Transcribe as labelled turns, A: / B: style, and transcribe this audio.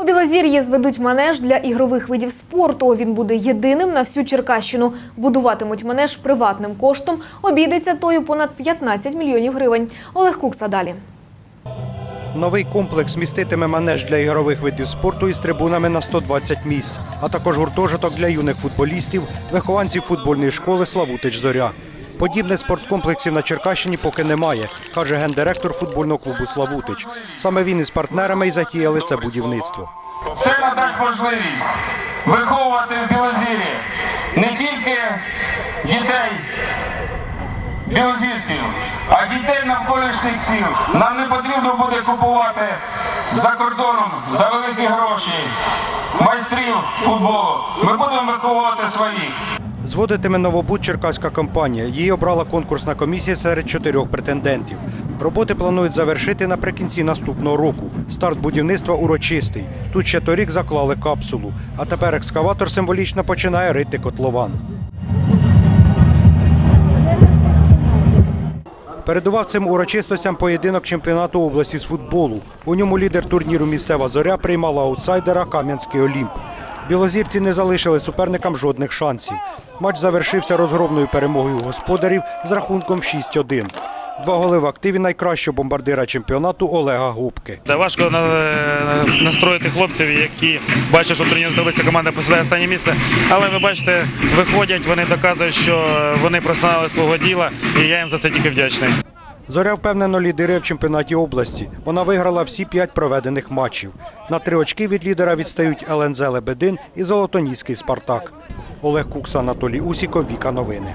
A: У Білозір'ї зведуть манеж для ігрових видів спорту. Він буде єдиним на всю Черкащину. Будуватимуть манеж приватним коштом. Обійдеться тою понад 15 мільйонів гривень. Олег Кукса далі.
B: Новий комплекс міститиме манеж для ігрових видів спорту із трибунами на 120 місць, а також гуртожиток для юних футболістів, вихованців футбольної школи Славутич Зоря. Подібних спорткомплексів на Черкащині поки немає, каже гендиректор футбольного клубу Славутич. Саме він із партнерами й затіяли це будівництво.
C: Це надасть можливість виховувати в Білозірі не тільки дітей білозірців, а дітей навколишніх сіл. Нам не потрібно буде купувати за кордоном за великі гроші майстрів футболу. Ми будемо виховувати своїх.
B: Зводитиме новобуд черкаська компанія. Її обрала конкурсна комісія серед чотирьох претендентів. Роботи планують завершити наприкінці наступного року. Старт будівництва урочистий. Тут ще торік заклали капсулу, а тепер екскаватор символічно починає рити котлован. Передував цим урочистостям поєдинок чемпіонату області з футболу. У ньому лідер турніру місцева зоря приймала аутсайдера Кам'янський Олімп. Білозірці не залишили суперникам жодних шансів. Матч завершився розгромною перемогою господарів з рахунком 6-1. Два голи в активі найкращого бомбардира чемпіонату Олега Губки.
D: Важко настроїти хлопців, які бачать, що в турнірній таблиці команда посідає останнє місце. Але ви бачите, виходять, вони доказують, що вони професіонали свого діла, і я їм за це тільки вдячний.
B: Зоря впевнено лідирує в чемпіонаті області. Вона виграла всі п'ять проведених матчів. На три очки від лідера відстають ЛНЗ Лебедин і Золотоніський Спартак. Олег Кукса, Анатолій Усіков, Віка Новини.